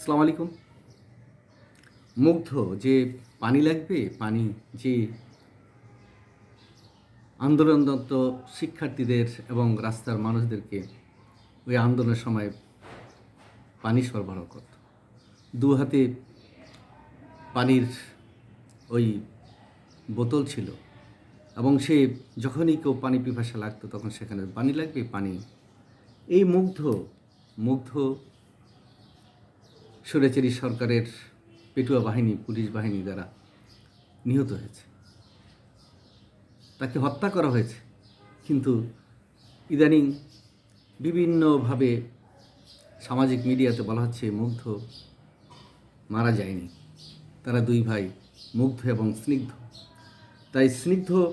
আসসালামু আলাইকুম। মুগ্ধ যে পানি লাগবে, পানি যে আন্দোলনরত শিক্ষার্থীদের এবং রাস্তার মানুষদেরকে ওই আন্দোলনের সময় পানি সরবরাহ করত। দু হাতে পানির ওই বোতল ছিল এবং সে যখনই কেউ পানি পিপাসা লাগতো তখন সেখানে পানি লাগবে, পানি। এই মুগ্ধ মুগ্ধ সুরেচেরি সরকারের পেটুয়া বাহিনী, পুলিশ বাহিনী দ্বারা নিহত হয়েছে। তাকে হত্যা করা হয়েছে। কিন্তু ইদানিং বিভিন্নভাবে সামাজিক মিডিয়াতে বলা হচ্ছে, মুগ্ধ মারা যায়নি। তারা দুই ভাই মুগ্ধ এবং স্নিগ্ধ। তাই স্নিগ্ধ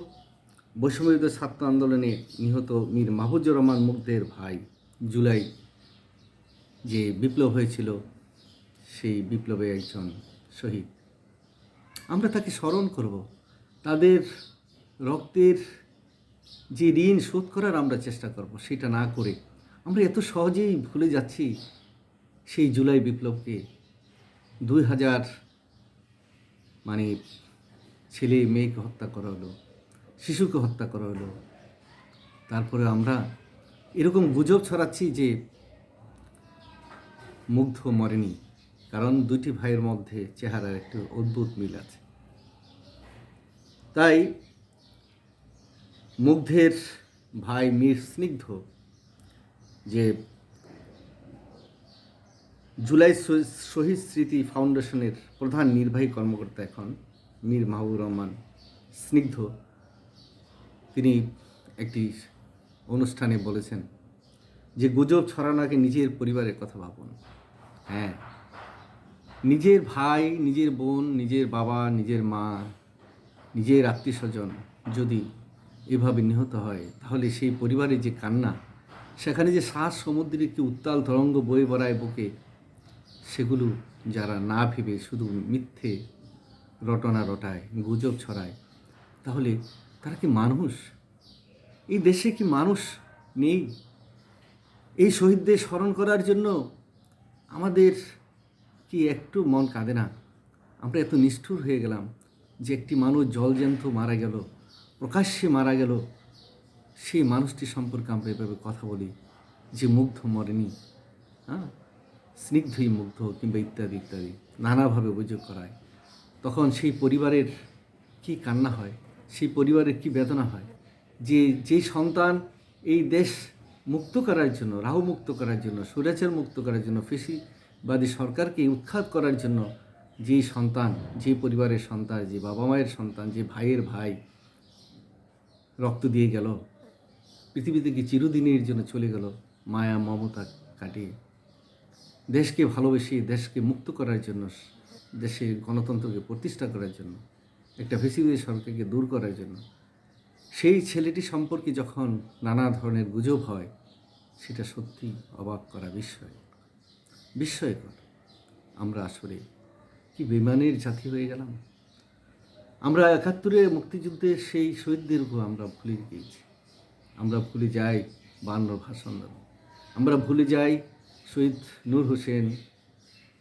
বৈষম্যবিরোধী ছাত্র আন্দোলনে নিহত মীর মাহবুজুর রহমান মুগ্ধের ভাই জুলাই যে বিপ্লব হয়েছিল সেই বিপ্লবে একজন শহীদ। আমরা তাকে স্মরণ করব। তাদের রক্তের যে ঋণ শোধ করার আমরা চেষ্টা করব, সেটা না করে আমরা এত সহজেই ভুলে যাচ্ছি সেই জুলাই বিপ্লবকে। দুই হাজার মানে ছেলে মেয়েকে হত্যা করা হলো, শিশুকে হত্যা করা হলো। তারপরে আমরা এরকম গুজব ছড়াচ্ছি যে মুগ্ধ মরেনি। কারণ দুটি ভাইয়ের মধ্যে চেহারার একটি অদ্ভুত মিল আছে। তাই মুগ্ধের ভাই মীর স্নিগ্ধ যে জুলাই শহীদ স্মৃতি ফাউন্ডেশনের প্রধান নির্বাহী কর্মকর্তা এখন মীর মাহবুব রহমান স্নিগ্ধ, তিনি একটি অনুষ্ঠানে বলেছেন যে, গুজব ছড়ানো আগে নিজের পরিবারের কথা ভাবুন। হ্যাঁ নিজের ভাই, নিজের বোন, নিজের বাবা, নিজের মা, নিজের আত্মীয় স্বজন যদি এভাবে নিহত হয়, তাহলে সেই পরিবারের যে কান্না, সেখানে যে শ্বাস সমুদ্রের একটি উত্তাল তরঙ্গ বয়ে বেড়ায় বুকে, সেগুলো যারা না ভেবে শুধু মিথ্যে রটনা রটায়, গুজব ছড়ায়, তাহলে তারা কি মানুষ? এই দেশে কি মানুষ নেই? এই শহীদদের স্মরণ করার জন্য আমাদের কি একটু মন কাঁদে না? আমরা এত নিষ্ঠুর হয়ে গেলাম যে একটি মানুষ জলজ্যান্ত মারা গেল, প্রকাশ্যে মারা গেল। সেই মানুষটি সম্পর্কে আমরা এভাবে কথা বলি যে মুগ্ধ মরেনি হ্যাঁ? স্নিগ্ধই মুগ্ধ কিংবা ইত্যাদি ইত্যাদি, নানাভাবে অভিযোগ করায়। তখন সেই পরিবারের কি কান্না হয়? সেই পরিবারের কি বেদনা হয়? যে যেই সন্তান এই দেশ মুক্ত করার জন্য, রাহু মুক্ত করার জন্য, সুরাচার মুক্ত করার জন্য ফেসিবাদী সরকারকে উৎখাত করার জন্য যেই সন্তান, যে পরিবারের সন্তান, যে বাবা মায়ের সন্তান, যে ভাইয়ের ভাই রক্ত দিয়ে গেল পৃথিবী থেকে চিরদিনের জন্য চলে গেল, মায়া, মমতা কাটিয়ে দেশকে ভালোবেসে, দেশকে মুক্ত করার জন্য, দেশে গণতন্ত্রকে প্রতিষ্ঠা করার জন্য, একটা ফেসিবাদী সরকারকে দূর করার জন্য, সেই ছেলেটি সম্পর্কে যখন নানা ধরনের গুজব হয়, সেটা সত্যি অবাক করা বিস্ময়। বিস্ময়কর। আমরা আসলে কি বেমানের জাতি হয়ে গেলাম? আমরা একাত্তরে মুক্তিযুদ্ধের সেই শহীদদেরকেও আমরা ভুলে গিয়েছি। আমরা ভুলে যাই বান্ন ভাষণ। আমরা ভুলে যাই শহীদ নূর হোসেন,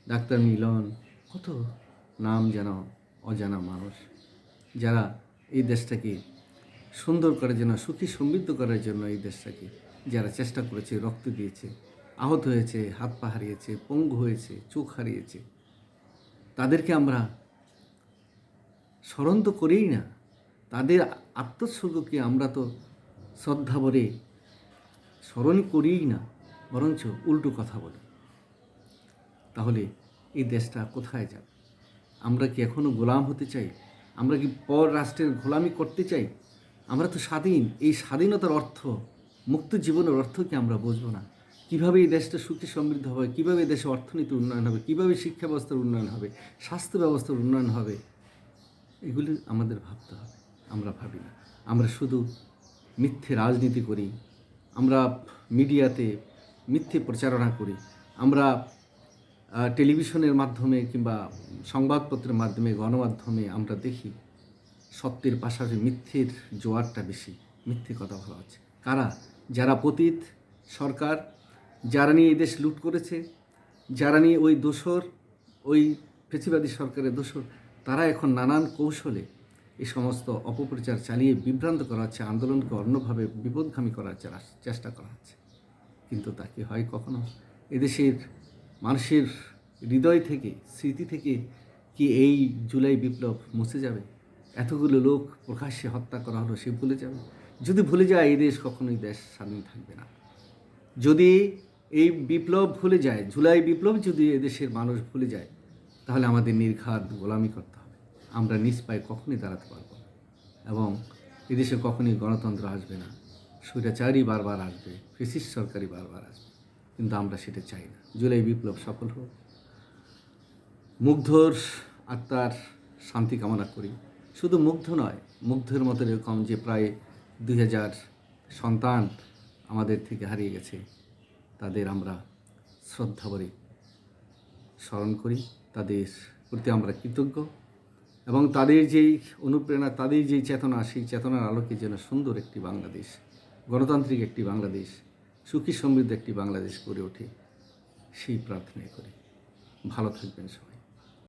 ডাক্তার মিলন, কত নাম যেন অজানা মানুষ, যারা এই দেশটাকে সুন্দর করার জন্য, সুখী সমৃদ্ধ করার জন্য এই দেশটাকে, যারা চেষ্টা করেছে, রক্ত দিয়েছে। আহত হয়েছে, হাত পা হারিয়েছে, পঙ্গু হয়েছে, চোখ হারিয়েছে। তাদেরকে আমরা স্মরণ তো করেই না, তাদের আত্মোৎসর্গকে আমরা তো শ্রদ্ধা বলে স্মরণ করিই না, বরঞ্চ উল্টো কথা বলি। তাহলে এই দেশটা কোথায় যাবে? আমরা কি এখনও গোলাম হতে চাই? আমরা কি পর রাষ্ট্রের গোলামি করতে চাই? আমরা তো স্বাধীন, এই স্বাধীনতার অর্থ, মুক্ত জীবনের অর্থ কি আমরা বুঝব না। কীভাবে এই দেশটা সুখী সমৃদ্ধ হবে? কীভাবে দেশে অর্থনীতি উন্নয়ন হবে? কীভাবে শিক্ষা ব্যবস্থার উন্নয়ন হবে? স্বাস্থ্য ব্যবস্থার উন্নয়ন হবে? এগুলি আমাদের ভাবতে হবে। আমরা ভাবি না। আমরা শুধু মিথ্যে রাজনীতি করি। আমরা মিডিয়াতে মিথ্যে প্রচারণা করি। আমরা টেলিভিশনের মাধ্যমে কিংবা সংবাদপত্রের মাধ্যমে, গণমাধ্যমে আমরা দেখি সত্যের পাশাপাশি মিথ্যের জোয়ারটা বেশি। মিথ্যে কথা বলা হচ্ছে। কারা? যারা পতীত সরকার যারা নিয়ে এই দেশ লুট করেছে, যারা নিয়ে ওই দোসর, ওই ফেসিবাদী সরকারের দোসর, তারা এখন নানান কৌশলে এই সমস্ত অপপ্রচার চালিয়ে বিভ্রান্ত করা হচ্ছে আন্দোলনকে অন্যভাবে বিপদগামী করার চেষ্টা করা হচ্ছে কিন্তু তা কি হয় কখনো? এদেশের মানুষের হৃদয় থেকে, স্মৃতি থেকে কি এই জুলাই বিপ্লব মুছে যাবে? এতগুলো লোক প্রকাশ্যে হত্যা করা হলো, সে ভুলে যাবে? যদি ভুলে যায়, এই দেশ কখনোই দেশ স্বাধীন থাকবে না। যদি এই বিপ্লব ভুলে যায়, জুলাই বিপ্লব যদি এদেশের মানুষ ভুলে যায়, তাহলে আমাদের নির্ঘাত গোলামি করতে হবে। আমরা নিজ পায়ে কখনই দাঁড়াতে পারব এবং এদেশে কখনই গণতন্ত্র আসবে না। স্বৈরাচারই বারবার আসবে, ফেসিস্ট সরকারই বারবার আসবে, কিন্তু আমরা সেটা চাই না। জুলাই বিপ্লব সফল হোক। মুগ্ধর আত্মার শান্তি কামনা করি। শুধু মুগ্ধ নয়, মুগ্ধের মতো এরকম যে প্রায় দুই হাজার সন্তান আমাদের থেকে হারিয়ে গেছে তাদের আমরা শ্রদ্ধা করে স্মরণ করি, তাদের প্রতি আমরা কৃতজ্ঞ এবং তাদের যেই অনুপ্রেরণা, তাদের যেই চেতনা, সেই চেতনার আলোকে যেন সুন্দর একটি বাংলাদেশ, গণতান্ত্রিক একটি বাংলাদেশ, সুখী সমৃদ্ধ একটি বাংলাদেশ গড়ে ওঠে, সেই প্রার্থনা করি। ভালো থাকবেন সবাই।